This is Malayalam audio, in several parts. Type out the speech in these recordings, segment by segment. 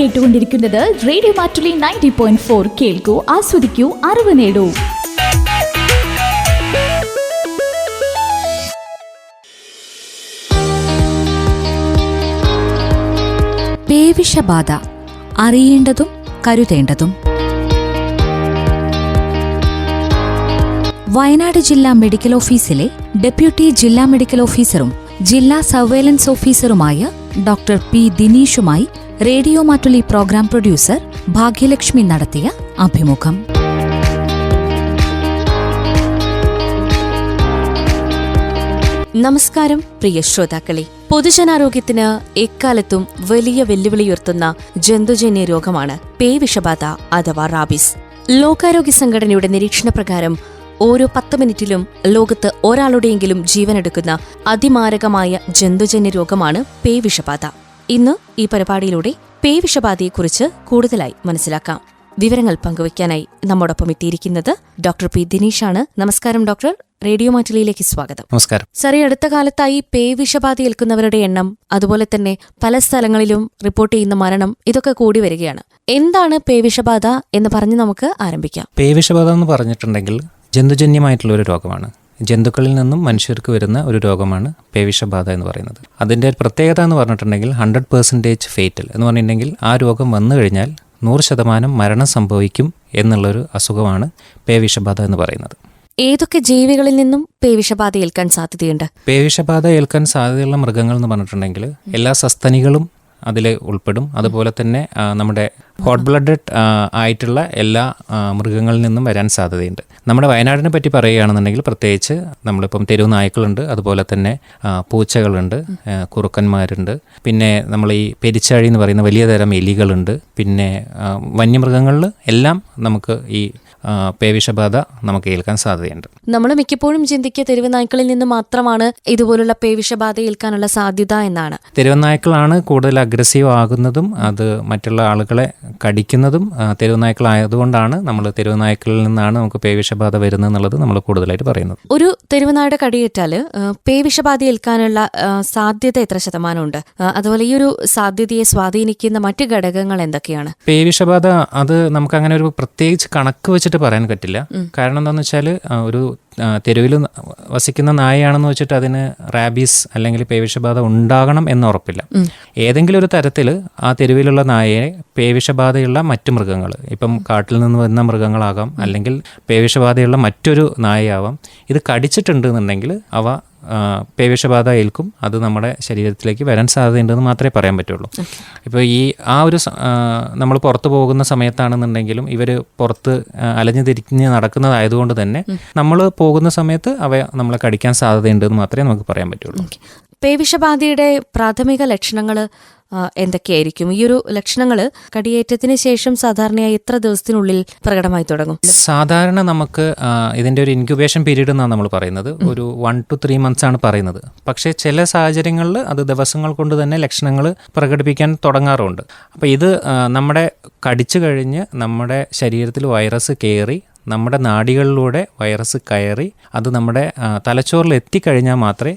കേട്ടുകൊണ്ടിരിക്കുന്നത് radio Mattoli ninety point four കേൾക്കൂ ആസ്വദിക്കൂ അറിവ് നേടൂ. പേവിഷബാധ അറിയേണ്ടതും കരുതേണ്ടതും. വയനാട് ജില്ലാ മെഡിക്കൽ ഓഫീസിലെ ഡെപ്യൂട്ടി ജില്ലാ മെഡിക്കൽ ഓഫീസറും ജില്ലാ സർവേലൻസ് ഓഫീസറുമായ doctor P ദിനീഷുമായി radio Mattoli programme producer Bhagyalakshmi നടത്തിയ അഭിമുഖം. നമസ്കാരം പ്രിയ ശ്രോതാക്കളെ. പൊതുജനാരോഗ്യത്തിന് എക്കാലത്തും വലിയ വെല്ലുവിളി ഉയർത്തുന്ന ജന്തുജന്യ രോഗമാണ് പേവിഷബാധ അഥവാ റാബിസ്. ലോകാരോഗ്യ സംഘടനയുടെ നിരീക്ഷണപ്രകാരം ഓരോ പത്ത് മിനിറ്റിലും ലോകത്ത് ഒരാളുടെയെങ്കിലും ജീവനെടുക്കുന്ന അതിമാരകമായ ജന്തുജന്യ രോഗമാണ് പേവിഷബാധ. ഇന്ന് ഈ പരിപാടിയിലൂടെ പേവിഷബാധയെക്കുറിച്ച് കൂടുതലായി മനസ്സിലാക്കാം. വിവരങ്ങൾ പങ്കുവയ്ക്കാനായി നമ്മോടൊപ്പം എത്തിയിരിക്കുന്നത് ഡോക്ടർ പി ദിനീഷാണ്. നമസ്കാരം ഡോക്ടർ. റേഡിയോ മാറ്റിലിയിലേക്ക് സ്വാഗതം. നമസ്കാരം. സാർ ഈ അടുത്ത കാലത്തായി പേവിഷബാധ ഏൽക്കുന്നവരുടെ എണ്ണം അതുപോലെ തന്നെ പല സ്ഥലങ്ങളിലും റിപ്പോർട്ട് ചെയ്യുന്ന മരണം ഇതൊക്കെ കൂടി വരികയാണ്. എന്താണ് പേവിഷബാധ എന്ന് പറഞ്ഞ് നമുക്ക് ആരംഭിക്കാം. പേവിഷബാധ എന്ന് പറഞ്ഞിട്ടുണ്ടെങ്കിൽ ജന്തുജന്യമായിട്ടുള്ള ഒരു രോഗമാണ്. ജന്തുക്കളിൽ നിന്നും മനുഷ്യർക്ക് വരുന്ന ഒരു രോഗമാണ് പേവിഷബാധ എന്ന് പറയുന്നത്. അതിന്റെ പ്രത്യേകത എന്ന് പറഞ്ഞിട്ടുണ്ടെങ്കിൽ ഹൺഡ്രഡ് പെർസെന്റേജ് ഫേറ്റൽ എന്ന് പറഞ്ഞിട്ടുണ്ടെങ്കിൽ ആ രോഗം വന്നു കഴിഞ്ഞാൽ നൂറ് ശതമാനം മരണം സംഭവിക്കും എന്നുള്ളൊരു അസുഖമാണ് പേവിഷബാധ എന്ന് പറയുന്നത്. ഏതൊക്കെ ജീവികളിൽ നിന്നും പേവിഷബാധ ഏൽക്കാൻ സാധ്യതയുണ്ട്? പേവിഷബാധ ഏൽക്കാൻ സാധ്യതയുള്ള മൃഗങ്ങൾ എന്ന് പറഞ്ഞിട്ടുണ്ടെങ്കിൽ എല്ലാ സസ്തനികളും അതിൽ ഉൾപ്പെടും. അതുപോലെ തന്നെ നമ്മുടെ ഹോട്ട് ബ്ലഡഡ് ആയിട്ടുള്ള എല്ലാ മൃഗങ്ങളിൽ നിന്നും വരാൻ സാധ്യതയുണ്ട്. നമ്മുടെ വയനാടിനെ പറ്റി പറയുകയാണെന്നുണ്ടെങ്കിൽ പ്രത്യേകിച്ച് നമ്മളിപ്പം തെരുവ് നായ്ക്കളുണ്ട് അതുപോലെ തന്നെ പൂച്ചകളുണ്ട് കുറുക്കന്മാരുണ്ട്. പിന്നെ നമ്മൾ ഈ പെരിച്ചാഴി എന്ന് പറയുന്ന വലിയ തരം എലികളുണ്ട്. പിന്നെ വന്യമൃഗങ്ങളിൽ എല്ലാം നമുക്ക് ഈ പേവിഷബാധ നമുക്ക് ഏൽക്കാൻ സാധ്യതയുണ്ട്. നമ്മൾ മിക്കപ്പോഴും ചിന്തിക്കുക തെരുവുനായ്ക്കളിൽ നിന്ന് മാത്രമാണ് ഇതുപോലുള്ള പേവിഷബാധ ഏൽക്കാനുള്ള സാധ്യത എന്നാണ്. തെരുവുനായ്ക്കളാണ് കൂടുതൽ അഗ്രസീവ് ആകുന്നതും അത് മറ്റുള്ള ആളുകളെ കടിക്കുന്നതും തെരുവുനായ്ക്കളായതുകൊണ്ടാണ് നമ്മൾ തെരുവുനായ്ക്കളിൽ നിന്നാണ് നമുക്ക് പേവിഷബാധ വരുന്നത് എന്നുള്ളത് നമ്മൾ കൂടുതലായിട്ട് പറയുന്നത്. ഒരു തെരുവുനായുടെ കടിയേറ്റാൽ പേവിഷബാധ ഏൽക്കാനുള്ള സാധ്യത എത്ര ശതമാനമുണ്ട്? അതുപോലെ ഈ ഒരു സാധ്യതയെ സ്വാധീനിക്കുന്ന മറ്റ് ഘടകങ്ങൾ എന്തൊക്കെയാണ്? പേവിഷബാധ അത് നമുക്ക് അങ്ങനെ ഒരു പ്രത്യേകിച്ച് കണക്ക് വെച്ചിട്ട് പറയാൻ പറ്റില്ല. കാരണം എന്താണെന്ന് വെച്ചാൽ ഒരു തെരുവിൽ വസിക്കുന്ന നായയാണെന്ന് വെച്ചിട്ട് അതിന് റാബീസ് അല്ലെങ്കിൽ പേവിഷബാധ ഉണ്ടാകണം എന്ന് ഉറപ്പില്ല. ഏതെങ്കിലും ഒരു തരത്തിൽ ആ തെരുവിലുള്ള നായയെ പേവിഷബാധയുള്ള മറ്റു മൃഗങ്ങൾ ഇപ്പം കാട്ടിൽ നിന്ന് വരുന്ന മൃഗങ്ങളാകാം അല്ലെങ്കിൽ പേവിഷബാധയുള്ള മറ്റൊരു നായയാവാം ഇത് കടിച്ചിട്ടുണ്ട് എന്നുണ്ടെങ്കിൽ അവ പേവിഷബാധ ഏൽക്കും. അത് നമ്മുടെ ശരീരത്തിലേക്ക് വരാൻ സാധ്യതയുണ്ടെന്ന് മാത്രമേ പറയാൻ പറ്റുള്ളൂ. ഇപ്പോൾ ഈ ആ ഒരു നമ്മൾ പുറത്ത് പോകുന്ന സമയത്താണെന്നുണ്ടെങ്കിലും ഇവർ പുറത്ത് അലഞ്ഞു തിരിഞ്ഞ് നടക്കുന്നതായതുകൊണ്ട് തന്നെ നമ്മൾ പോകുന്ന സമയത്ത് അവ നമ്മളെ കടിക്കാൻ സാധ്യതയുണ്ടെന്ന് മാത്രമേ നമുക്ക് പറയാൻ പറ്റുള്ളൂ. പേവിഷബാധയുടെ പ്രാഥമിക ലക്ഷണങ്ങൾ എന്തൊക്കെയായിരിക്കും? ഈ ഒരു ലക്ഷണങ്ങൾ കടിയേറ്റത്തിന് ശേഷം സാധാരണയായി എത്ര ദിവസത്തിനുള്ളിൽ പ്രകടമായി തുടങ്ങും? സാധാരണ നമുക്ക് ഇതിന്റെ ഇതിന്റെ ഒരു ഇൻക്യുബേഷൻ പീരീഡ് എന്നാണ് നമ്മൾ പറയുന്നത്. ഒരു വൺ ടു ത്രീ മന്ത്സ് ആണ് പറയുന്നത്. പക്ഷേ ചില സാഹചര്യങ്ങളിൽ അത് ദിവസങ്ങൾ കൊണ്ട് തന്നെ ലക്ഷണങ്ങൾ പ്രകടിപ്പിക്കാൻ തുടങ്ങാറുണ്ട്. അപ്പോൾ ഇത് നമ്മുടെ കടിച്ചു കഴിഞ്ഞ് നമ്മുടെ ശരീരത്തിൽ വൈറസ് കയറി നമ്മുടെ നാടികളിലൂടെ വൈറസ് കയറി അത് നമ്മുടെ തലച്ചോറിൽ എത്തിക്കഴിഞ്ഞാൽ മാത്രമേ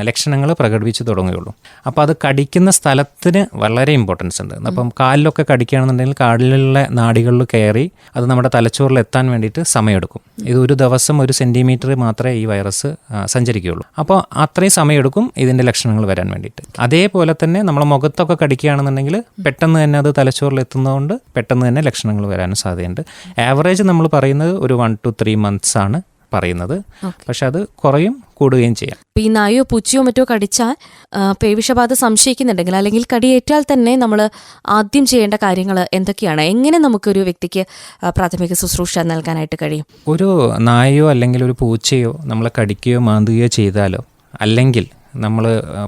ലക്ഷണങ്ങൾ പ്രകടിപ്പിച്ച് തുടങ്ങുകയുള്ളൂ. അപ്പോൾ അത് കടിക്കുന്ന സ്ഥലത്തിന് വളരെ ഇമ്പോർട്ടൻസ് ഉണ്ട്. അപ്പം കാലിലൊക്കെ കടിക്കുകയാണെന്നുണ്ടെങ്കിൽ കാലിലുള്ള നാടികളിൽ കയറി അത് നമ്മുടെ തലച്ചോറിൽ എത്താൻ വേണ്ടിയിട്ട് സമയമെടുക്കും. ഇത് ഒരു ദിവസം ഒരു സെന്റിമീറ്റർ മാത്രമേ ഈ വൈറസ് സഞ്ചരിക്കുകയുള്ളൂ. അപ്പോൾ അത്രയും സമയമെടുക്കും ഇതിന്റെ ലക്ഷണങ്ങൾ വരാൻ വേണ്ടിയിട്ട്. അതേപോലെ തന്നെ നമ്മളെ മുഖത്തൊക്കെ കടിക്കുകയാണെന്നുണ്ടെങ്കിൽ പെട്ടെന്ന് തന്നെ അത് തലച്ചോറിൽ എത്തുന്നതുകൊണ്ട് പെട്ടെന്ന് തന്നെ ലക്ഷണങ്ങൾ വരാനും സാധ്യതയുണ്ട്. ആവറേജ് നമ്മൾ പറയുന്നത് ഒരു വൺ ടു ത്രീ മന്ത്സ് ആണ് പറയുന്നത്. പക്ഷെ അത് കുറയും കൂടുകയും ചെയ്യാം. ഈ നായോ പൂച്ചയോ മറ്റോ കടിച്ചാൽ പേവിഷബാധ സംശയിക്കുന്നുണ്ടെങ്കിൽ അല്ലെങ്കിൽ കടിയേറ്റാൽ തന്നെ നമ്മൾ ആദ്യം ചെയ്യേണ്ട കാര്യങ്ങൾ എന്തൊക്കെയാണ്? എങ്ങനെ നമുക്കൊരു വ്യക്തിക്ക് പ്രാഥമിക ശുശ്രൂഷ നൽകാനായിട്ട് കഴിയും? ഒരു നായയോ അല്ലെങ്കിൽ ഒരു പൂച്ചയോ നമ്മൾ കടിക്കുകയോ മാന്തുകയോ ചെയ്താലോ അല്ലെങ്കിൽ നമ്മൾ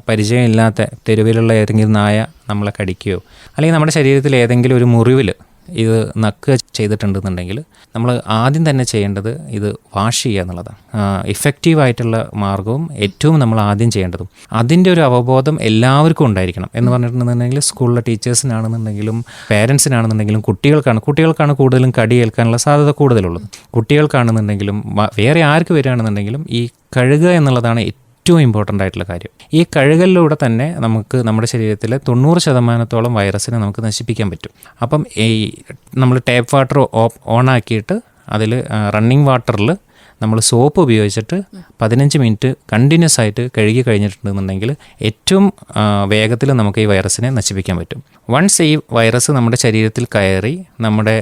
പരിചയമില്ലാത്ത തെരുവിലുള്ള ഏതെങ്കിലും നായ നമ്മളെ കടിക്കുകയോ അല്ലെങ്കിൽ നമ്മുടെ ശരീരത്തിൽ ഏതെങ്കിലും ഒരു മുറിവിൽ ഇത് നക്കുക ചെയ്തിട്ടുണ്ടെന്നുണ്ടെങ്കിൽ നമ്മൾ ആദ്യം തന്നെ ചെയ്യേണ്ടത് ഇത് വാഷ് ചെയ്യുക എന്നുള്ളതാണ്. ഇഫക്റ്റീവ് ആയിട്ടുള്ള മാർഗവും ഏറ്റവും നമ്മൾ ആദ്യം ചെയ്യേണ്ടതും. അതിന്റെ ഒരു അവബോധം എല്ലാവർക്കും ഉണ്ടായിരിക്കണം എന്ന് പറഞ്ഞിട്ടുണ്ടെന്നുണ്ടെങ്കിൽ സ്കൂളിലെ ടീച്ചേഴ്സിനാണെന്നുണ്ടെങ്കിലും പേരൻസിനാണെന്നുണ്ടെങ്കിലും കുട്ടികൾക്കാണ്. കുട്ടികൾക്കാണ് കൂടുതലും കടി ഏൽക്കാനുള്ള സാധ്യത കൂടുതലുള്ളത്. കുട്ടികൾക്കാണെന്നുണ്ടെങ്കിലും വേറെ ആർക്ക് വരികയാണെന്നുണ്ടെങ്കിലും ഈ കഴുകുക എന്നുള്ളതാണ് ഏറ്റവും ഇമ്പോർട്ടന്റ് ആയിട്ടുള്ള കാര്യം. ഈ കഴുകലിലൂടെ തന്നെ നമുക്ക് നമ്മുടെ ശരീരത്തിലെ തൊണ്ണൂറ് ശതമാനത്തോളം വൈറസിനെ നമുക്ക് നശിപ്പിക്കാൻ പറ്റും. അപ്പം ഈ നമ്മൾ ടാപ്പ് വാട്ടർ ഓൺ ആക്കിയിട്ട് അതിൽ റണ്ണിങ് വാട്ടറിൽ നമ്മൾ സോപ്പ് ഉപയോഗിച്ചിട്ട് പതിനഞ്ച് മിനിറ്റ് കണ്ടിന്യൂസ് ആയിട്ട് കഴുകി കഴിഞ്ഞിട്ടുണ്ടെന്നുണ്ടെങ്കിൽ ഏറ്റവും വേഗത്തിൽ നമുക്ക് ഈ വൈറസിനെ നശിപ്പിക്കാൻ പറ്റും. വൺസ് ഈ വൈറസ് നമ്മുടെ ശരീരത്തിൽ കയറി നമ്മുടെ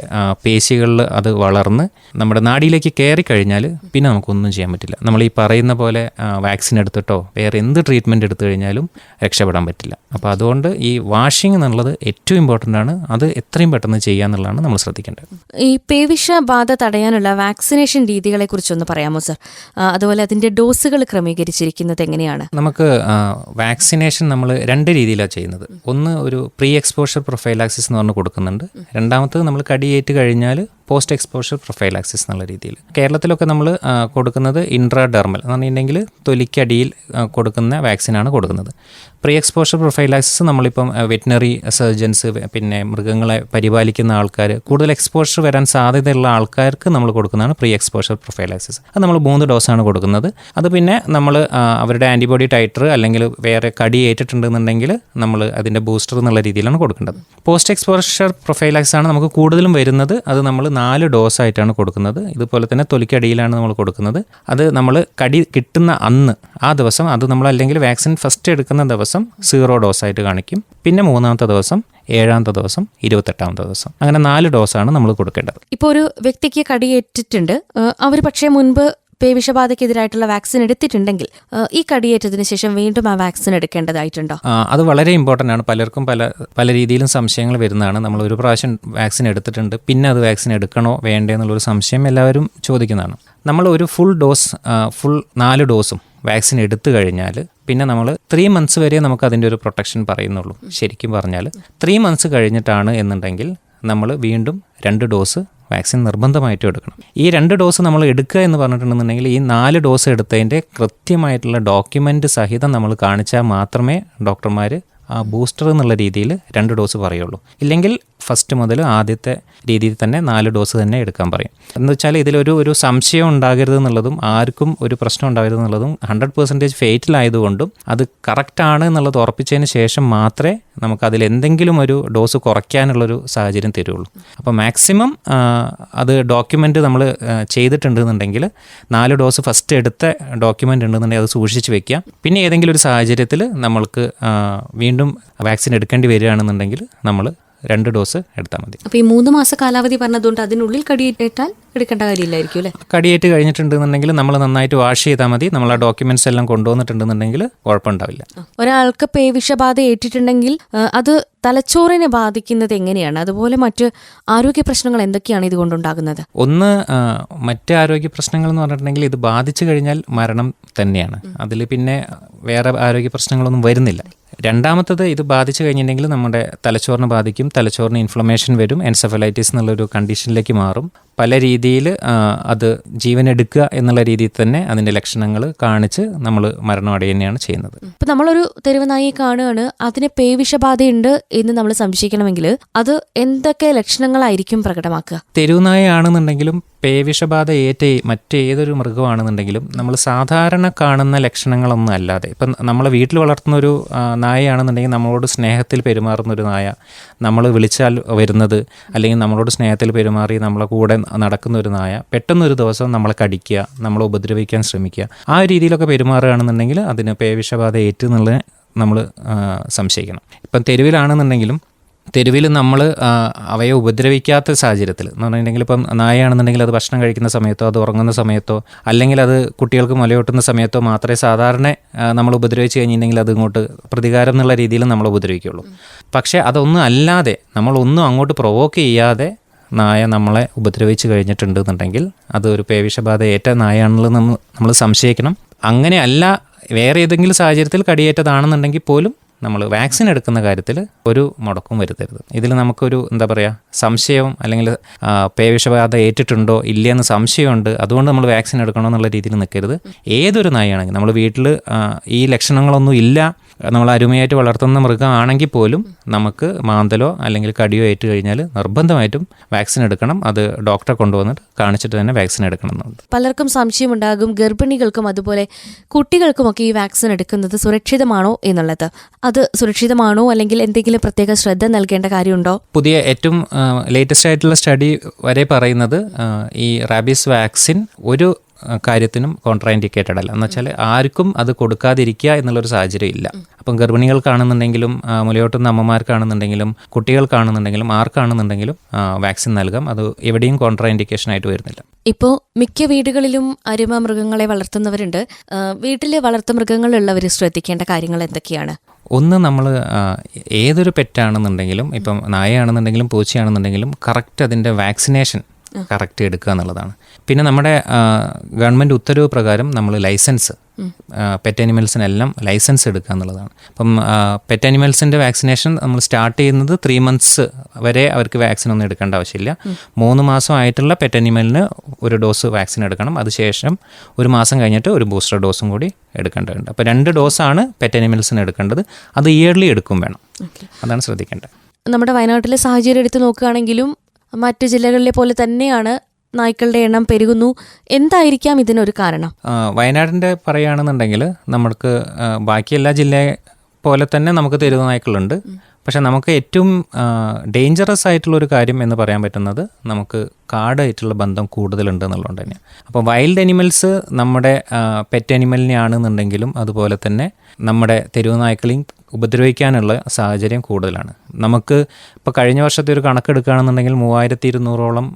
പേശികളിൽ അത് വളർന്ന് നമ്മുടെ നാടിയിലേക്ക് കയറി കഴിഞ്ഞാൽ പിന്നെ നമുക്കൊന്നും ചെയ്യാൻ പറ്റില്ല. നമ്മൾ ഈ പറയുന്ന പോലെ വാക്സിൻ എടുത്തിട്ടോ വേറെ എന്ത് ട്രീറ്റ്മെന്റ് എടുത്തു കഴിഞ്ഞാലും രക്ഷപ്പെടാൻ പറ്റില്ല. അപ്പോൾ അതുകൊണ്ട് ഈ വാഷിംഗ് എന്നുള്ളത് ഏറ്റവും ഇമ്പോർട്ടന്റ് ആണ്. അത് എത്രയും പെട്ടെന്ന് ചെയ്യുക എന്നുള്ളതാണ് നമ്മൾ ശ്രദ്ധിക്കേണ്ടത്. ഈ പേവിഷ ബാധ തടയാനുള്ള വാക്സിനേഷൻ രീതികളെ കുറിച്ചൊന്ന് പറയാമോ സർ? അതുപോലെ അതിന്റെ ഡോസുകൾ ക്രമീകരിച്ചിരിക്കുന്നത് എങ്ങനെയാണ്? നമുക്ക് വാക്സിനേഷൻ നമ്മൾ രണ്ട് രീതിയിലാണ് ചെയ്യുന്നത്. ഒന്ന് ഒരു പ്രീ എക്സ്പോഷർ പ്രൊഫൈലാക്സിസ് എന്ന് പറഞ്ഞ് കൊടുക്കുന്നുണ്ട്. രണ്ടാമത്തത് നമ്മൾ കടിയേറ്റ് കഴിഞ്ഞാൽ പോസ്റ്റ് എക്സ്പോഷർ പ്രൊഫൈലാക്സിസ് എന്നുള്ള രീതിയിൽ. കേരളത്തിലൊക്കെ നമ്മൾ കൊടുക്കുന്നത് ഇൻട്രാഡെർമൽ എന്ന് പറഞ്ഞിട്ടുണ്ടെങ്കിൽ തൊലിക്കടിയിൽ കൊടുക്കുന്ന വാക്സിനാണ് കൊടുക്കുന്നത്. പ്രീ എക്സ്പോഷർ പ്രൊഫൈലാക്സിസ് നമ്മളിപ്പം വെറ്റിനറി സർജൻസ് പിന്നെ മൃഗങ്ങളെ പരിപാലിക്കുന്ന ആൾക്കാർ കൂടുതൽ എക്സ്പോഷർ വരാൻ സാധ്യതയുള്ള ആൾക്കാർക്ക് നമ്മൾ കൊടുക്കുന്നതാണ് പ്രീ എക്സ്പോഷർ പ്രൊഫൈലാക്സിസ് അത് നമ്മൾ മൂന്ന് ഡോസാണ് കൊടുക്കുന്നത്. അത് പിന്നെ നമ്മൾ അവരുടെ ആന്റിബോഡി ടൈറ്റർ അല്ലെങ്കിൽ വേറെ കടി ഏറ്റിട്ടുണ്ടെന്നുണ്ടെങ്കിൽ നമ്മൾ അതിന്റെ ബൂസ്റ്റർ എന്നുള്ള രീതിയിലാണ് കൊടുക്കേണ്ടത്. പോസ്റ്റ് എക്സ്പോഷർ പ്രൊഫൈലാക്സിസ് ആണ് നമുക്ക് കൂടുതലും വരുന്നത്. അത് നമ്മൾ നാല് ഡോസ് ആയിട്ടാണ് കൊടുക്കുന്നത്. ഇതുപോലെ തന്നെ തൊലിക്കടിയിലാണ് നമ്മൾ കൊടുക്കുന്നത്. അത് നമ്മൾ കടി കിട്ടുന്ന അന്ന് ആ ദിവസം അത് നമ്മൾ അല്ലെങ്കിൽ വാക്സിൻ ഫസ്റ്റ് എടുക്കുന്ന ദിവസം സീറോ ഡോസ് ആയിട്ട് കാണിക്കും. പിന്നെ മൂന്നാമത്തെ ദിവസം ഏഴാമത്തെ ദിവസം ഇരുപത്തെട്ടാമത്തെ ദിവസം. അങ്ങനെ നാല് ഡോസാണ് നമ്മൾ കൊടുക്കേണ്ടത്. ഇപ്പോൾ ഒരു വ്യക്തിക്ക് കടിയേറ്റിട്ടുണ്ട് അവർ പക്ഷേ മുൻപ് പേവിഷബാധയ്ക്കെതിരായിട്ടുള്ള വാക്സിൻ എടുത്തിട്ടുണ്ടെങ്കിൽ ഈ കടിയേറ്റതിന് ശേഷം വീണ്ടും ആ വാക്സിൻ എടുക്കേണ്ടതായിട്ടുണ്ടോ? അത് വളരെ ഇമ്പോർട്ടന്റ് ആണ്. പലർക്കും പല പല രീതിയിലും സംശയങ്ങൾ വരുന്നതാണ്. നമ്മൾ ഒരു പ്രാവശ്യം വാക്സിൻ എടുത്തിട്ടുണ്ട്. പിന്നെ അത് വാക്സിൻ എടുക്കണോ വേണ്ടേ എന്നുള്ളൊരു സംശയം എല്ലാവരും ചോദിക്കുന്നതാണ്. നമ്മൾ ഒരു ഫുൾ ഡോസ് ഫുൾ നാല് ഡോസും വാക്സിൻ എടുത്തു കഴിഞ്ഞാൽ പിന്നെ നമ്മൾ ത്രീ മന്ത്സ് വരെ നമുക്ക് അതിന്റെ ഒരു പ്രൊട്ടക്ഷൻ പറയുന്നുള്ളൂ. ശരിക്കും പറഞ്ഞാൽ ത്രീ മന്ത്സ് കഴിഞ്ഞിട്ടാണ് എന്നുണ്ടെങ്കിൽ നമ്മൾ വീണ്ടും രണ്ട് ഡോസ് വാക്സിൻ നിർബന്ധമായിട്ടും എടുക്കണം. ഈ രണ്ട് ഡോസ് നമ്മൾ എടുക്കുക എന്ന് പറഞ്ഞിട്ടുണ്ടെന്നുണ്ടെങ്കിൽ ഈ നാല് ഡോസ് എടുത്തതിന്റെ കൃത്യമായിട്ടുള്ള ഡോക്യുമെന്റ് സഹിതം നമ്മൾ കാണിച്ചാൽ മാത്രമേ ഡോക്ടർമാർ ആ ബൂസ്റ്റർ എന്നുള്ള രീതിയിൽ രണ്ട് ഡോസ് പറയുള്ളൂ. ഇല്ലെങ്കിൽ ഫസ്റ്റ് മുതൽ ആദ്യത്തെ രീതിയിൽ തന്നെ നാല് ഡോസ് തന്നെ എടുക്കാൻ പറയും. എന്ന് വെച്ചാൽ ഇതിലൊരു ഒരു സംശയം ഉണ്ടാകരുത് എന്നുള്ളതും ആർക്കും ഒരു പ്രശ്നം ഉണ്ടാകരുത് എന്നുള്ളതും ഹൺഡ്രഡ് പെർസെന്റേജ് ഫെയ്റ്റിലായതുകൊണ്ടും അത് കറക്റ്റാണ് എന്നുള്ളത് ഉറപ്പിച്ചതിന് ശേഷം മാത്രമേ നമുക്ക് അതിൽ എന്തെങ്കിലും ഒരു ഡോസ് കുറയ്ക്കാനുള്ളൊരു സാഹചര്യം തരുള്ളൂ. അപ്പോൾ മാക്സിമം അത് ഡോക്യുമെന്റ് നമ്മൾ ചെയ്തിട്ടുണ്ടെന്നുണ്ടെങ്കിൽ നാല് ഡോസ് ഫസ്റ്റ് എടുത്ത ഡോക്യുമെന്റ് ഉണ്ടെന്നുണ്ടെങ്കിൽ അത് സൂക്ഷിച്ച് വെക്കുക. പിന്നെ ഏതെങ്കിലും ഒരു സാഹചര്യത്തിൽ നമ്മൾക്ക് വീണ്ടും വാക്സിൻ എടുക്കേണ്ടി വരികയാണെന്നുണ്ടെങ്കിൽ നമ്മൾ രണ്ട് ഡോസ് എടുത്താൽ മതി. അപ്പോൾ ഈ മൂന്ന് മാസ കാലാവധി പറഞ്ഞതുകൊണ്ട് അതിനുള്ളിൽ കടിയേറ്റാൽ എടുക്കേണ്ട കാര്യമില്ലായിരിക്കും അല്ലേ? കടിയേറ്റ് കഴിഞ്ഞിട്ടുണ്ടെന്നുണ്ടെങ്കിൽ നമ്മൾ നന്നായിട്ട് വാഷ് ചെയ്താൽ മതി. നമ്മൾ ആ ഡോക്യുമെന്റ്സ് എല്ലാം കൊണ്ടുവന്നിട്ടുണ്ടെന്നുണ്ടെങ്കിൽ കുഴപ്പമുണ്ടാവില്ല. ഒരാൾക്ക് പേവിഷബാധ ഏറ്റിട്ടുണ്ടെങ്കിൽ അത് തലച്ചോറിനെ ബാധിക്കുന്നത് എങ്ങനെയാണ്? അതുപോലെ മറ്റ് ആരോഗ്യ പ്രശ്നങ്ങൾ എന്തൊക്കെയാണ് ഇതുകൊണ്ടുണ്ടാകുന്നത്? ഒന്ന് മറ്റ് ആരോഗ്യ പ്രശ്നങ്ങൾ എന്ന് പറഞ്ഞിട്ടുണ്ടെങ്കിൽ ഇത് ബാധിച്ചു കഴിഞ്ഞാൽ മരണം തന്നെയാണ്. അതിൽ പിന്നെ വേറെ ആരോഗ്യ പ്രശ്നങ്ങളൊന്നും വരുന്നില്ല. രണ്ടാമത്തത് ഇത് ബാധിച്ചു കഴിഞ്ഞിട്ടുണ്ടെങ്കിൽ നമ്മുടെ തലച്ചോറിനെ ബാധിക്കും തലച്ചോറിന് ഇൻഫ്ലമേഷൻ വരും എൻസെഫലൈറ്റിസ് എന്നുള്ളൊരു കണ്ടീഷനിലേക്ക് മാറും. പല രീതിയിൽ അത് ജീവനെടുക്കുക എന്നുള്ള രീതിയിൽ തന്നെ അതിന്റെ ലക്ഷണങ്ങൾ കാണിച്ച് നമ്മൾ മരണം അടയുകയാണ് ചെയ്യുന്നത് ഇപ്പം നമ്മളൊരു തെരുവ് നായിയെ കാണുകയാണ് അതിന് പേവിഷബാധയുണ്ട് എന്ന് നമ്മൾ സംശയിക്കണമെങ്കിൽ അത് എന്തൊക്കെ ലക്ഷണങ്ങളായിരിക്കും പ്രകടമാക്കുക? തെരുവ് നായയാണെന്നുണ്ടെങ്കിലും പേവിഷബാധ ഏറ്റ മറ്റേതൊരു മൃഗമാണെന്നുണ്ടെങ്കിലും നമ്മൾ സാധാരണ കാണുന്ന ലക്ഷണങ്ങളൊന്നും അല്ലാതെ ഇപ്പം നമ്മൾ വീട്ടിൽ വളർത്തുന്ന ഒരു നായയാണെന്നുണ്ടെങ്കിൽ നമ്മളോട് സ്നേഹത്തിൽ പെരുമാറുന്ന ഒരു നായ നമ്മൾ വിളിച്ചാൽ വരുന്നത് അല്ലെങ്കിൽ നമ്മളോട് സ്നേഹത്തിൽ പെരുമാറി നമ്മളെ കൂടെ നടക്കുന്ന ഒരു നായ പെട്ടെന്നൊരു ദിവസം നമ്മളെ കടിക്കുക നമ്മളെ ഉപദ്രവിക്കാൻ ശ്രമിക്കുക ആ രീതിയിലൊക്കെ പെരുമാറുകയാണെന്നുണ്ടെങ്കിൽ അതിന് പേവിഷബാധ എന്നുള്ള നമ്മൾ സംശയിക്കണം. ഇപ്പം തെരുവിലാണെന്നുണ്ടെങ്കിലും തെരുവിൽ നമ്മൾ അവയെ ഉപദ്രവിക്കാത്ത സാഹചര്യത്തിൽ എന്ന് പറഞ്ഞിട്ടുണ്ടെങ്കിൽ ഇപ്പം നായയാണെന്നുണ്ടെങ്കിൽ അത് ഭക്ഷണം കഴിക്കുന്ന സമയത്തോ അത് ഉറങ്ങുന്ന സമയത്തോ അല്ലെങ്കിൽ അത് കുട്ടികൾക്ക് മുലയൂട്ടുന്ന സമയത്തോ മാത്രമേ സാധാരണ നമ്മൾ ഉപദ്രവിച്ച് കഴിഞ്ഞിട്ടുണ്ടെങ്കിൽ അത് ഇങ്ങോട്ട് പ്രതികാരം എന്നുള്ള രീതിയിൽ നമ്മൾ ഉപദ്രവിക്കുകയുള്ളൂ. പക്ഷേ അതൊന്നും അല്ലാതെ നമ്മളൊന്നും അങ്ങോട്ട് പ്രൊവോക്ക് ചെയ്യാതെ നായ നമ്മളെ ഉപദ്രവിച്ചു കഴിഞ്ഞിട്ടുണ്ടെന്നുണ്ടെങ്കിൽ അത് ഒരു പേവിഷബാധ ഏറ്റ നായാണല്ലോ നമ്മൾ നമ്മൾ സംശയിക്കണം. അങ്ങനെയല്ല വേറെ ഏതെങ്കിലും സാഹചര്യത്തിൽ കടിയേറ്റതാണെന്നുണ്ടെങ്കിൽ പോലും നമ്മൾ വാക്സിൻ എടുക്കുന്ന കാര്യത്തിൽ ഒരു മുടക്കും വരുത്തരുത്. ഇതിൽ നമുക്കൊരു എന്താ പറയുക സംശയവും അല്ലെങ്കിൽ പേവിഷബാധ ഏറ്റിട്ടുണ്ടോ ഇല്ലയെന്ന് സംശയമുണ്ട് അതുകൊണ്ട് നമ്മൾ വാക്സിൻ എടുക്കണമെന്നുള്ള രീതിയിൽ നിൽക്കരുത്. ഏതൊരു നായാണെങ്കിൽ നമ്മൾ വീട്ടിൽ ഈ ലക്ഷണങ്ങളൊന്നും ഇല്ല നമ്മൾ അരുമയായിട്ട് വളർത്തുന്ന മൃഗമാണെങ്കിൽ പോലും നമുക്ക് മാന്തലോ അല്ലെങ്കിൽ കടിയോ ഏറ്റു കഴിഞ്ഞാൽ നിർബന്ധമായിട്ടും വാക്സിൻ എടുക്കണം. അത് ഡോക്ടറെ കൊണ്ടുവന്നിട്ട് കാണിച്ചിട്ട് തന്നെ വാക്സിൻ എടുക്കണം എന്നുണ്ട് പലർക്കും സംശയമുണ്ടാകും ഗർഭിണികൾക്കും അതുപോലെ കുട്ടികൾക്കുമൊക്കെ ഈ വാക്സിൻ എടുക്കുന്നത് സുരക്ഷിതമാണോ എന്നുള്ളത്. അത് സുരക്ഷിതമാണോ അല്ലെങ്കിൽ എന്തെങ്കിലും പ്രത്യേക ശ്രദ്ധ നൽകേണ്ട കാര്യമുണ്ടോ? പുതിയ ഏറ്റവും ലേറ്റസ്റ്റ് ആയിട്ടുള്ള സ്റ്റഡി വരെ പറയുന്നത് ഈ റാബീസ് വാക്സിൻ ഒരു കാര്യത്തിനും കോൺട്രാൻഡിക്കേറ്റഡ് അല്ല എന്ന് വെച്ചാൽ ആർക്കും അത് കൊടുക്കാതിരിക്കുക എന്നുള്ളൊരു സാഹചര്യം ഇല്ല അപ്പം ഗർഭിണികൾക്കാണെന്നുണ്ടെങ്കിലും മുലയോട്ടുന്ന അമ്മമാർക്കാണെന്നുണ്ടെങ്കിലും കുട്ടികൾക്കാണെന്നുണ്ടെങ്കിലും ആർക്കാണെന്നുണ്ടെങ്കിലും വാക്സിൻ നൽകാം. അത് എവിടെയും കോൺട്രാൻഡിക്കേഷൻ ആയിട്ട് വരുന്നില്ല. ഇപ്പോൾ മിക്ക വീടുകളിലും അരുമ മൃഗങ്ങളെ വളർത്തുന്നവരുണ്ട്. വീട്ടിലെ വീട്ടിലെ വളർത്തുമൃഗങ്ങളുള്ളവർ ശ്രദ്ധിക്കേണ്ട കാര്യങ്ങൾ എന്തൊക്കെയാണ്? ഒന്ന് നമ്മൾ ഏതൊരു പെറ്റാണെന്നുണ്ടെങ്കിലും ഇപ്പം നായയാണെന്നുണ്ടെങ്കിലും പൂച്ചയാണെന്നുണ്ടെങ്കിലും കറക്റ്റ് അതിന്റെ വാക്സിനേഷൻ കറക്റ്റ് എടുക്കുക എന്നുള്ളതാണ്. പിന്നെ നമ്മുടെ ഗവൺമെന്റ് ഉത്തരവ് പ്രകാരം നമ്മൾ ലൈസൻസ് പെറ്റ് അനിമൽസിനെല്ലാം ലൈസൻസ് എടുക്കുക എന്നുള്ളതാണ്. അപ്പം പെറ്റ് അനിമൽസിന്റെ വാക്സിനേഷൻ നമ്മൾ സ്റ്റാർട്ട് ചെയ്യുന്നത് ത്രീ മന്ത്സ് വരെ അവർക്ക് വാക്സിൻ ഒന്നും എടുക്കേണ്ട ആവശ്യമില്ല. മൂന്ന് മാസം ആയിട്ടുള്ള പെറ്റ് അനിമലിന് ഒരു ഡോസ് വാക്സിൻ എടുക്കണം. അതിനുശേഷം ഒരു മാസം കഴിഞ്ഞിട്ട് ഒരു ബൂസ്റ്റർ ഡോസും കൂടി എടുക്കേണ്ടതുണ്ട്. അപ്പോൾ രണ്ട് ഡോസാണ് പെറ്റ് അനിമൽസിന് എടുക്കേണ്ടത്. അത് ഇയർലി എടുക്കും വേണം. അതാണ് ശ്രദ്ധിക്കേണ്ടത്. നമ്മുടെ വയനാട്ടിലെ സാഹചര്യം എടുത്ത് നോക്കുകയാണെങ്കിലും മറ്റു ജില്ലകളിലെ പോലെ തന്നെയാണ് നായ്ക്കളുടെ എണ്ണം പെരുകുന്നു. എന്തായിരിക്കാം ഇതിനൊരു കാരണം? വയനാടിന്റെ വയനാടിന്റെ പറയുകയാണെന്നുണ്ടെങ്കിൽ നമുക്ക് ബാക്കി എല്ലാ ജില്ലയെ പോലെ തന്നെ നമുക്ക് തെരുവ് നായ്ക്കളുണ്ട്. പക്ഷെ നമുക്ക് ഏറ്റവും ഡേഞ്ചറസ് ആയിട്ടുള്ള ഒരു കാര്യം എന്ന് പറയാൻ പറ്റുന്നത് നമുക്ക് കാടായിട്ടുള്ള ബന്ധം കൂടുതലുണ്ട് എന്നുള്ളത് തന്നെയാണ് അപ്പോൾ വൈൽഡ് അനിമൽസ് നമ്മുടെ പെറ്റ് അനിമലിനെ ആണെന്നുണ്ടെങ്കിലും അതുപോലെ തന്നെ നമ്മുടെ തെരുവ് നായ്ക്കളെയും ഉപദ്രവിക്കാനുള്ള സാഹചര്യം കൂടുതലാണ്. നമുക്ക് ഇപ്പോൾ കഴിഞ്ഞ വർഷത്തെ ഒരു കണക്കെടുക്കുകയാണെന്നുണ്ടെങ്കിൽ മൂവായിരത്തി ഇരുന്നൂറോളം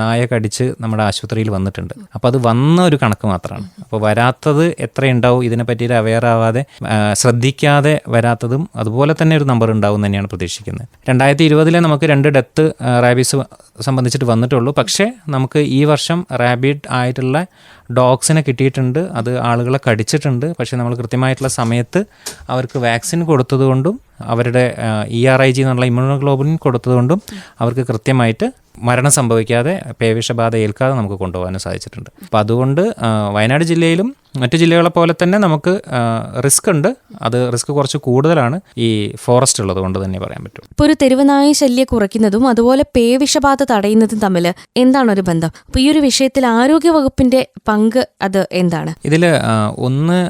നായ കടിച്ച് നമ്മുടെ ആശുപത്രിയിൽ വന്നിട്ടുണ്ട്. അപ്പോൾ അത് വന്ന ഒരു കണക്ക് മാത്രമാണ്. അപ്പോൾ വരാത്തത് എത്രയുണ്ടാവും ഇതിനെ പറ്റിയിട്ട് അവെയർ ആവാതെ ശ്രദ്ധിക്കാതെ വരാത്തതും അതുപോലെ തന്നെ ഒരു നമ്പർ ഉണ്ടാവും തന്നെയാണ് പ്രതീക്ഷിക്കുന്നത്. രണ്ടായിരത്തി ഇരുപതിലെ നമുക്ക് രണ്ട് ഡെത്ത് റാബീസ് സംബന്ധിച്ചിട്ട് വന്നിട്ടുള്ളൂ. പക്ഷേ നമുക്ക് ഈ വർഷം റാബിഡ് ആയിട്ടുള്ള ഡോഗ്സിനെ കിട്ടിയിട്ടുണ്ട്. അത് ആളുകളെ കടിച്ചിട്ടുണ്ട്. പക്ഷേ നമ്മൾ കൃത്യമായിട്ടുള്ള സമയത്ത് അവർക്ക് വാക്സിൻ കൊടുത്തതുകൊണ്ടും അവരുടെ ഇ ആർ ഐ ജി എന്നുള്ള ഇമ്മ്യൂണോഗ്ലോബിൻ കൊടുത്തതുകൊണ്ടും അവർക്ക് കൃത്യമായിട്ട് മരണം സംഭവിക്കാതെ പേവിഷബാധ ഏൽക്കാതെ നമുക്ക് കൊണ്ടുപോകാനും സാധിച്ചിട്ടുണ്ട്. അപ്പോൾ അതുകൊണ്ട് വയനാട് ജില്ലയിലും മറ്റു ജില്ലകളെ പോലെ തന്നെ നമുക്ക് റിസ്ക് ഉണ്ട്. അത് റിസ്ക് കുറച്ച് കൂടുതലാണ് ഈ ഫോറസ്റ്റ് ഉള്ളത് കൊണ്ട് തന്നെ പറയാൻ പറ്റും. ഇപ്പോൾ ഒരു തെരുവനായ ശല്യം കുറയ്ക്കുന്നതും അതുപോലെ പേവിഷബാധ തടയുന്നതും തമ്മിൽ എന്താണ് ഒരു ബന്ധം? അപ്പോൾ ഈ ഒരു വിഷയത്തിൽ ആരോഗ്യ വകുപ്പിന്റെ പങ്ക് അത് എന്താണ്? ഇതിൽ ഒന്ന്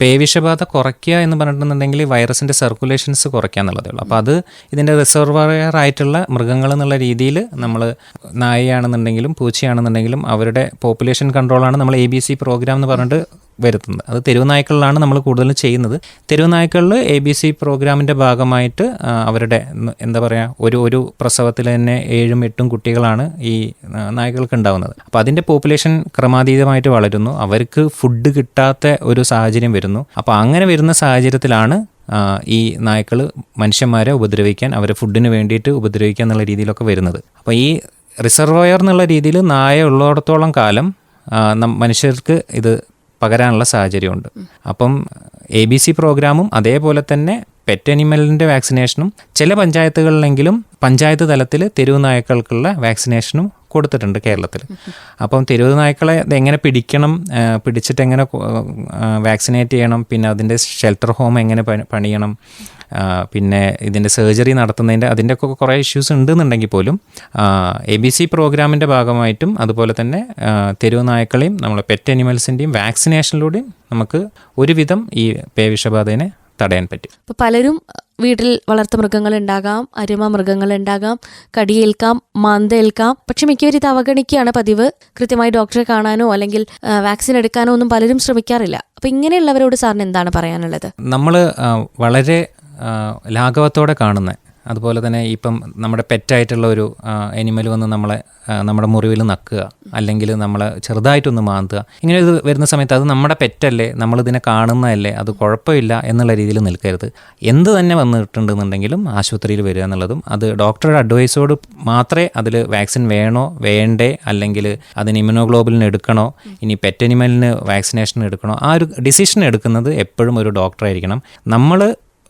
പേവിഷബാധ കുറയ്ക്കുക എന്ന് പറഞ്ഞിട്ടുണ്ടെങ്കിൽ വൈറസിന്റെ സർക്കുലേഷൻസ് കുറയ്ക്കുക എന്നുള്ളതേ ഉള്ളൂ. അപ്പോൾ അത് ഇതിന്റെ റിസർവയർ ആയിട്ടുള്ള മൃഗങ്ങൾ എന്നുള്ള രീതിയിൽ നമ്മൾ നായയാണെന്നുണ്ടെങ്കിലും പൂച്ചയാണെന്നുണ്ടെങ്കിലും അവരുടെ പോപ്പുലേഷൻ കൺട്രോളാണ് നമ്മൾ എ ബി സി പ്രോഗ്രാം എന്ന് പറഞ്ഞിട്ട് വരുത്തുന്നത്. അത് തെരുവ് നായ്ക്കളിലാണ് നമ്മൾ കൂടുതലും ചെയ്യുന്നത്. തെരുവ് നായ്ക്കളിൽ എ ബി സി പ്രോഗ്രാമിന്റെ ഭാഗമായിട്ട് അവരുടെ എന്താ പറയുക ഒരു ഒരു പ്രസവത്തിൽ തന്നെ ഏഴും എട്ടും കുട്ടികളാണ് ഈ നായ്ക്കൾക്ക് ഉണ്ടാകുന്നത് അപ്പോൾ അതിന്റെ പോപ്പുലേഷൻ ക്രമാതീതമായിട്ട് വളരുന്നു. അവർക്ക് ഫുഡ് കിട്ടാത്ത ഒരു സാഹചര്യം വരുന്നു. അപ്പോൾ അങ്ങനെ വരുന്ന സാഹചര്യത്തിലാണ് ഈ നായ്ക്കൾ മനുഷ്യന്മാരെ ഉപദ്രവിക്കാൻ അവരെ ഫുഡിന് വേണ്ടിയിട്ട് ഉപദ്രവിക്കുക എന്നുള്ള രീതിയിലൊക്കെ വരുന്നത്. അപ്പോൾ ഈ റിസർവയർ എന്നുള്ള രീതിയിൽ നായ ഉള്ളിടത്തോളം കാലം മനുഷ്യർക്ക് ഇത് പകരാനുള്ള സാഹചര്യമുണ്ട്. അപ്പം എ ബി സി പ്രോഗ്രാമും അതേപോലെ തന്നെ പെറ്റ് അനിമലിന്റെ വാക്സിനേഷനും ചില പഞ്ചായത്തുകളിലെങ്കിലും പഞ്ചായത്ത് തലത്തിൽ തെരുവ് നായ്ക്കൾക്കുള്ള വാക്സിനേഷനും കൊടുത്തിട്ടുണ്ട് കേരളത്തിൽ അപ്പം തെരുവ് നായ്ക്കളെ എങ്ങനെ പിടിക്കണം പിടിച്ചിട്ട് എങ്ങനെ വാക്സിനേറ്റ് ചെയ്യണം പിന്നെ അതിന്റെ ഷെൽട്ടർ ഹോം എങ്ങനെ പണിയണം പിന്നെ ഇതിന്റെ സർജറി നടത്തുന്നതിന്റെ അതിന്റെ ഒക്കെ കുറേ ഇഷ്യൂസ് ഉണ്ടെന്നുണ്ടെങ്കിൽ പോലും എ ബി സി പ്രോഗ്രാമിന്റെ ഭാഗമായിട്ടും അതുപോലെ തന്നെ തെരുവ് നായ്ക്കളെയും നമ്മളെ പെറ്റ് അനിമൽസിന്റെയും വാക്സിനേഷനിലൂടെയും നമുക്ക് ഒരുവിധം ഈ പേവിഷബാധേനെ തടയാൻ പറ്റും. അപ്പോൾ പലരും വീട്ടിൽ വളർത്തു മൃഗങ്ങൾ ഉണ്ടാകാം അരുമ മൃഗങ്ങൾ ഉണ്ടാകാം കടിയേൽക്കാം മന്തേൽക്കാം. പക്ഷെ മിക്കവരും ഇത് അവഗണിക്കുകയാണ് പതിവ്. കൃത്യമായി ഡോക്ടറെ കാണാനോ അല്ലെങ്കിൽ വാക്സിൻ എടുക്കാനോ ഒന്നും പലരും ശ്രമിക്കാറില്ല. അപ്പോൾ ഇങ്ങനെയുള്ളവരോട് സാറിന് എന്താണ് പറയാനുള്ളത്? നമ്മൾ വളരെ ലാഘവത്തോടെ കാണുന്നത് അതുപോലെ തന്നെ ഇപ്പം നമ്മുടെ പെറ്റായിട്ടുള്ള ഒരു എനിമൽ വന്ന് നമ്മളെ നമ്മുടെ മുറിവിൽ നക്കുക അല്ലെങ്കിൽ നമ്മളെ ചെറുതായിട്ടൊന്ന് മാന്തുക. ഇങ്ങനെ ഇത് വരുന്ന സമയത്ത് അത് നമ്മുടെ പെറ്റല്ലേ നമ്മളിതിനെ കാണുന്നതല്ലേ അത് കുഴപ്പമില്ല എന്നുള്ള രീതിയിൽ നിൽക്കരുത്. എന്ത് തന്നെ വന്നിട്ടുണ്ടെന്നുണ്ടെങ്കിലും ആശുപത്രിയിൽ വരിക എന്നുള്ളതും അത് ഡോക്ടറുടെ അഡ്വൈസോട് മാത്രമേ അതിൽ വാക്സിൻ വേണോ വേണ്ടേ അല്ലെങ്കിൽ അതിന് ഇമ്യൂണോഗ്ലോബിലിന് എടുക്കണോ ഇനി പെറ്റ് അനിമലിന് വാക്സിനേഷൻ എടുക്കണോ ആ ഒരു ഡിസിഷൻ എടുക്കുന്നത് എപ്പോഴും ഒരു ഡോക്ടറായിരിക്കണം. നമ്മൾ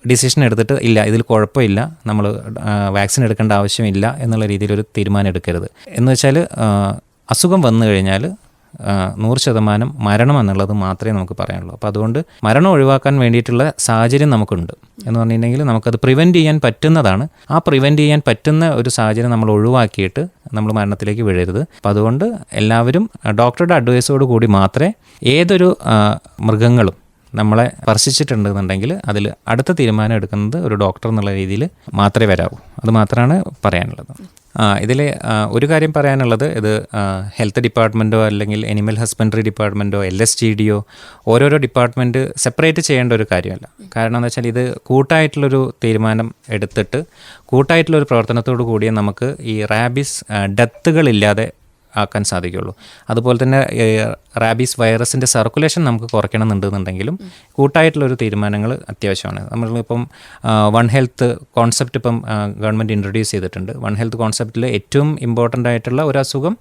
ഡിസിഷൻ എടുത്തിട്ട് ഇല്ല ഇതിൽ കുഴപ്പമില്ല നമ്മൾ വാക്സിൻ എടുക്കേണ്ട ആവശ്യമില്ല എന്നുള്ള രീതിയിൽ ഒരു തീരുമാനം എടുക്കരുത്. എന്ന് വെച്ചാൽ അസുഖം വന്നു കഴിഞ്ഞാൽ നൂറ് ശതമാനം മരണം എന്നുള്ളത് മാത്രമേ നമുക്ക് പറയാനുള്ളൂ. അപ്പോൾ അതുകൊണ്ട് മരണം ഒഴിവാക്കാൻ വേണ്ടിയിട്ടുള്ള സാഹചര്യം നമുക്കുണ്ട്. എന്ന് പറഞ്ഞിട്ടുണ്ടെങ്കിൽ നമുക്കത് പ്രിവെന്റ് ചെയ്യാൻ പറ്റുന്നതാണ്. ആ പ്രിവെന്റ് ചെയ്യാൻ പറ്റുന്ന ഒരു സാഹചര്യം നമ്മൾ ഒഴിവാക്കിയിട്ട് നമ്മൾ മരണത്തിലേക്ക് വീഴരുത് അപ്പോൾ അതുകൊണ്ട് എല്ലാവരും ഡോക്ടറുടെ അഡ്വൈസോട് കൂടി മാത്രമേ ഏതൊരു മൃഗങ്ങളും നമ്മളെ സ്പർശിച്ചിട്ടുണ്ടെന്നുണ്ടെങ്കിൽ അതിൽ അടുത്ത തീരുമാനം എടുക്കുന്നത് ഒരു ഡോക്ടർ എന്നുള്ള രീതിയിൽ മാത്രമേ വരാവൂ. അത് മാത്രമാണ് പറയാനുള്ളത്. ഇതിൽ ഒരു കാര്യം പറയാനുള്ളത് ഇത് ഹെൽത്ത് ഡിപ്പാർട്ട്മെന്റോ അല്ലെങ്കിൽ അനിമൽ ഹസ്ബൻഡറി ഡിപ്പാർട്ട്മെന്റോ എൽ എസ് ജി ഡിയോ ഓരോരോ ഡിപ്പാർട്ട്മെന്റ് സെപ്പറേറ്റ് ചെയ്യേണ്ട ഒരു കാര്യമല്ല. കാരണം എന്താ വെച്ചാൽ ഇത് കൂട്ടായിട്ടുള്ളൊരു തീരുമാനം എടുത്തിട്ട് കൂട്ടായിട്ടുള്ളൊരു പ്രവർത്തനത്തോടു കൂടിയേ നമുക്ക് ഈ റാബിസ് ഡെത്തുകളില്ലാതെ ആക്കാൻ സാധിക്കുള്ളൂ. അതുപോലെ തന്നെ റാബീസ് വൈറസിന്റെ സർക്കുലേഷൻ നമുക്ക് കുറയ്ക്കണമെന്നുണ്ടെന്നുണ്ടെങ്കിലും കൂട്ടായിട്ടുള്ളൊരു തീരുമാനങ്ങൾ അത്യാവശ്യമാണ്. നമ്മളിപ്പം വൺ ഹെൽത്ത് കോൺസെപ്റ്റ് ഇപ്പം ഗവൺമെന്റ് ഇൻട്രൊഡ്യൂസ് ചെയ്തിട്ടുണ്ട്. വൺ ഹെൽത്ത് കോൺസെപ്റ്റിൽ ഏറ്റവും ഇമ്പോർട്ടന്റ് ആയിട്ടുള്ള ഒരു അസുഖം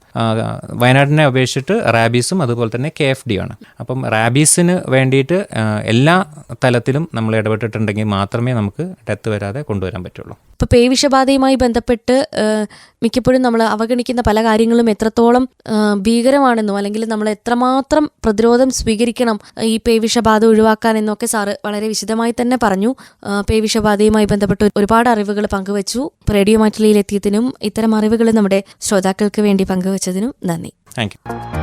വയനാടിനെ അപേക്ഷിച്ചിട്ട് റാബീസും അതുപോലെ തന്നെ കെ എഫ് ഡി ആണ്. അപ്പം റാബീസിന് വേണ്ടിയിട്ട് എല്ലാ തലത്തിലും നമ്മൾ ഇടപെട്ടിട്ടുണ്ടെങ്കിൽ മാത്രമേ നമുക്ക് ഡെത്ത് വരാതെ കൊണ്ടുവരാൻ പറ്റുള്ളൂ. ഇപ്പോൾ പേവിഷബാധയുമായി ബന്ധപ്പെട്ട് മിക്കപ്പോഴും നമ്മൾ അവഗണിക്കുന്ന പല കാര്യങ്ങളും എത്രത്തോളം ആ, ഭീകരമാണെന്നും അല്ലെങ്കിൽ നമ്മൾ എത്രമാത്രം പ്രതിരോധം സ്വീകരിക്കണം ഈ പേവിഷബാധ ഒഴിവാക്കാൻ എന്നൊക്കെ സാറ് വളരെ വിശദമായി തന്നെ പറഞ്ഞു. പേവിഷബാധയുമായി ബന്ധപ്പെട്ട് ഒരുപാട് അറിവുകൾ പങ്കുവച്ചു. റേഡിയോ മാറ്റിലയിൽ എത്തിയതിനും ഇത്തരം അറിവുകൾ നമ്മുടെ ശ്രോതാക്കൾക്ക് വേണ്ടി പങ്കുവച്ചതിനും നന്ദി. താങ്ക്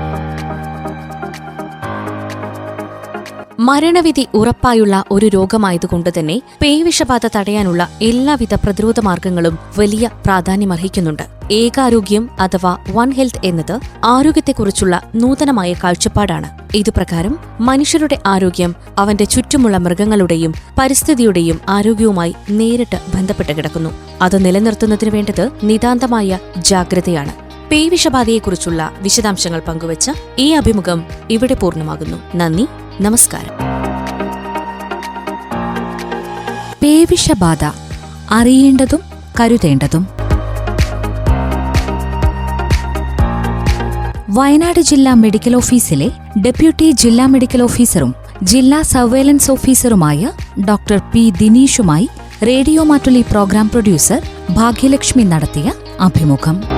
മരണവിധി ഉറപ്പായുള്ള ഒരു രോഗമായതുകൊണ്ട് തന്നെ പേവിഷബാധ തടയാനുള്ള എല്ലാവിധ പ്രതിരോധ മാർഗങ്ങളും വലിയ പ്രാധാന്യമർഹിക്കുന്നുണ്ട് ഏകാരോഗ്യം അഥവാ വൺ ഹെൽത്ത് എന്നത് ആരോഗ്യത്തെക്കുറിച്ചുള്ള നൂതനമായ കാഴ്ചപ്പാടാണ്. ഇതുപ്രകാരം മനുഷ്യരുടെ ആരോഗ്യം അവന്റെ ചുറ്റുമുള്ള മൃഗങ്ങളുടെയും പരിസ്ഥിതിയുടെയും ആരോഗ്യവുമായി നേരിട്ട് ബന്ധപ്പെട്ട് കിടക്കുന്നു. അത് നിലനിർത്തുന്നതിന് വേണ്ടത് നിതാന്തമായ ജാഗ്രതയാണ്. പേവിഷബാധയെക്കുറിച്ചുള്ള വിശദാംശങ്ങൾ പങ്കുവച്ച ഈ അഭിമുഖം ഇവിടെ പൂർണമാകുന്നു. നന്ദി. നമസ്കാരം. പേവിഷബാധ അറിയേണ്ടതും കരുതേണ്ടതും. വയനാട് ജില്ലാ മെഡിക്കൽ ഓഫീസിലെ ഡെപ്യൂട്ടി ജില്ലാ മെഡിക്കൽ ഓഫീസറും ജില്ലാ സർവേലൻസ് ഓഫീസറുമായ doctor P ദിനീഷുമായി radio Mattoli programme producer Bhagyalakshmi നടത്തിയ അഭിമുഖം.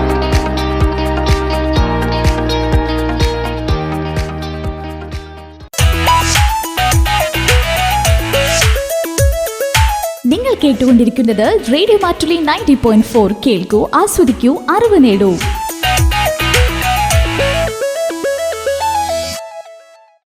കേട്ടുകൊണ്ടിരിക്കുന്നത് radio Mattoli ninety point four കേൾക്കൂ ആസ്വദിക്കൂ അറിവ് നേടൂ.